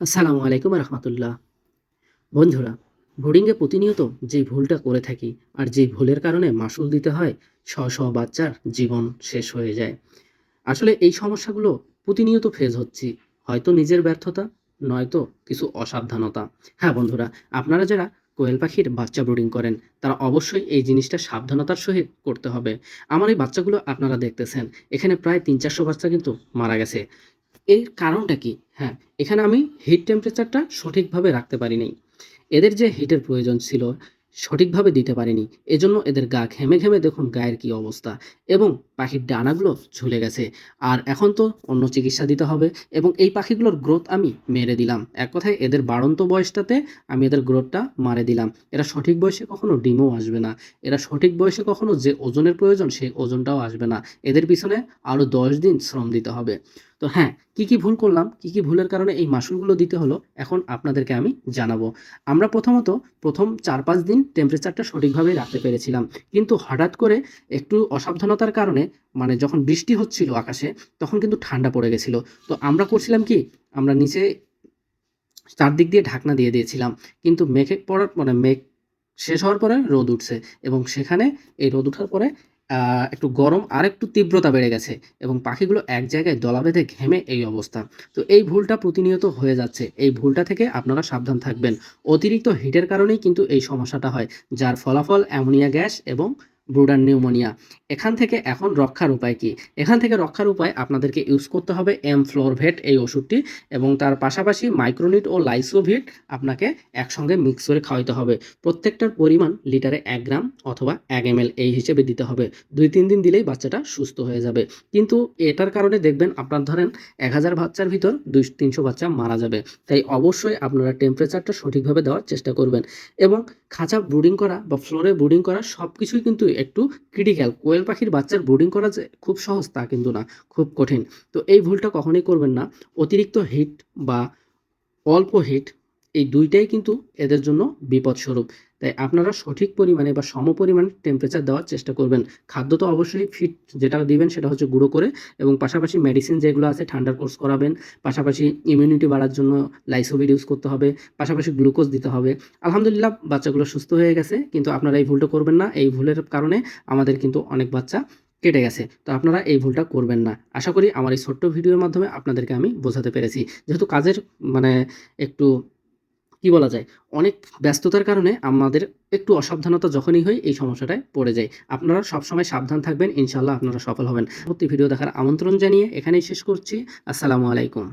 আসসালামু আলাইকুম রহমতুল্লাহ বন্ধুরা, বোর্ডিংয়ে প্রতিনিয়ত যে ভুলটা করে থাকি আর যে ভুলের কারণে মাসুল দিতে হয় শ শ বাচ্চার জীবন শেষ হয়ে যায়। আসলে এই সমস্যাগুলো প্রতিনিয়ত ফেস হচ্ছি। হয়তো নিজের ব্যর্থতা, নয়তো কিছু অসাবধানতা। হ্যাঁ বন্ধুরা, আপনারা যারা কোয়েল পাখির বাচ্চা ব্রুডিং করেন, তারা অবশ্যই এই জিনিসটা সাবধানতার সহিত করতে হবে। আমার এই বাচ্চাগুলো আপনারা দেখতেছেন। এখানে প্রায় তিন চারশো বাচ্চা কিন্তু মারা গেছে। এর কারণটা কি? হ্যাঁ এখানে আমি হিট টেম্পারেচারটা সঠিকভাবে রাখতে পারিনি। এদের যে হিটের প্রয়োজন ছিল, সঠিকভাবে দিতে পারিনি। এজন্য এদের গা ঘেমে ঘেমে দেখুন গায়ের কি অবস্থা এবং পাখির ডানাগুলো ঝুলে গেছে। আর এখন তো অন্য চিকিৎসা দিতে হবে এবং এই পাখিগুলোর গ্রোথ আমি মেরে দিলাম। এক কথায় এদের বাড়ন্ত বয়সটাতে আমি এদের গ্রোথটা মারে দিলাম। এরা সঠিক বয়সে কখনো ডিমও আসবে না। এরা সঠিক বয়সে কখনো যে ওজনের প্রয়োজন, সেই ওজনটাও আসবে না। এদের পিছনে আরও দশ দিন শ্রম দিতে হবে। তো হ্যাঁ কি কি ভুল করলাম, কি কি ভুলের কারণে এই মাসুলগুলো দিতে হলো, এখন আপনাদেরকে আমি জানাব। আমরা প্রথমত প্রথম চার পাঁচ দিন টেম্পারেচারটা সঠিকভাবে রাখতে পেরেছিলাম। কিন্তু হঠাৎ করে একটু অসাবধানতার কারণে মানে যখন বৃষ্টি হচ্ছিল আকাশে, তখন কিন্তু ঠান্ডা পড়ে গেছিল। তো আমরা করছিলাম কি, আমরা নিচে চারদিক দিয়ে ঢাকনা দিয়ে দিয়েছিলাম। কিন্তু মেঘে পড়ার মানে মেঘ শেষ হওয়ার পরে রোদ উঠছে এবং সেখানে এই রোদ ওঠার পরে একটু গরম আর একটু তীব্রতা বেড়ে গেছে এবং পাখিগুলো এক জায়গায় দলা বেঁধে ঘেমে এই অবস্থা। তো এই ভুলটা প্রতিনিয়ত হয়ে যাচ্ছে। এই ভুলটা থেকে আপনারা সাবধান থাকবেন। অতিরিক্ত হিটের কারণেই কিন্তু এই সমস্যাটা হয়, যার ফলাফল অ্যামোনিয়া গ্যাস এবং ব্রুডার নিউমোনিয়া। এখান থেকে এখন রক্ষার উপায় কি? এখান থেকে রক্ষার উপায় আপনাদেরকে ইউজ করতে হবে এম ফ্লোরভেট এই ওষুধটি এবং তার পাশাপাশি মাইক্রোনিট ও লাইসোভিট আপনাকে একসঙ্গে মিক্স করে খাওয়াইতে হবে। প্রত্যেকটার পরিমাণ লিটারে এক গ্রাম অথবা এক এম এই হিসেবে দিতে হবে। দুই তিন দিন দিলেই বাচ্চাটা সুস্থ হয়ে যাবে। কিন্তু এটার কারণে দেখবেন আপনার ধরেন এক হাজার বাচ্চার ভিতর দুই তিনশো বাচ্চা মারা যাবে। তাই অবশ্যই আপনারা টেম্পারেচারটা সঠিকভাবে দেওয়ার চেষ্টা করবেন এবং খাঁচা ব্রুডিং করা বা ফ্লোরে ব্রুডিং করা সব কিছুই কিন্তু একটু ক্রিটিক্যাল কোয়েল পাখির বাচ্চার ব্রুডিং করা যে খুব সহজ তা কিন্তু না, খুব কঠিন। তো এই ভুলটা কখনোই করবেন না। অতিরিক্ত হিট বা অল্প হিট এই দুইটাই কিন্তু এদের জন্য বিপদস্বরূপ। তাই আপনারা সঠিক পরিমাণে বা সম পরিমাণে টেম্পারেচার দেওয়ার চেষ্টা করবেন। খাদ্য তো অবশ্যই ফিট যেটা দিবেন সেটা হচ্ছে গুঁড়ো করে এবং পাশাপাশি মেডিসিন যেগুলো আছে ঠান্ডার কোর্স করাবেন। পাশাপাশি ইমিউনিটি বাড়ার জন্য লাইসোভিড ইউজ করতে হবে। পাশাপাশি গ্লুকোজ দিতে হবে। আলহামদুলিল্লাহ, বাচ্চাগুলো সুস্থ হয়ে গেছে। কিন্তু আপনারা এই ভুলটা করবেন না। এই ভুলের কারণে আমাদের কিন্তু অনেক বাচ্চা কেটে গেছে। তো আপনারা এই ভুলটা করবেন না। আশা করি আমার এই ছোট্ট ভিডিওর মাধ্যমে আপনাদেরকে আমি বোঝাতে পেরেছি। যেহেতু কাজের মানে একটু কি বলা যায়? অনেক ব্যস্ততার কারণে আমাদের একটু অসাবধানতা যখনই হয়, এই সমস্যাটায় পড়ে যায়। আপনারা সবসময় সাবধান থাকবেন ইনশাল্লাহ আপনারা সফল হবেন। পরবর্তী ভিডিও দেখার আমন্ত্রণ জানিয়ে এখানেই শেষ করছি। আসসালামু আলাইকুম।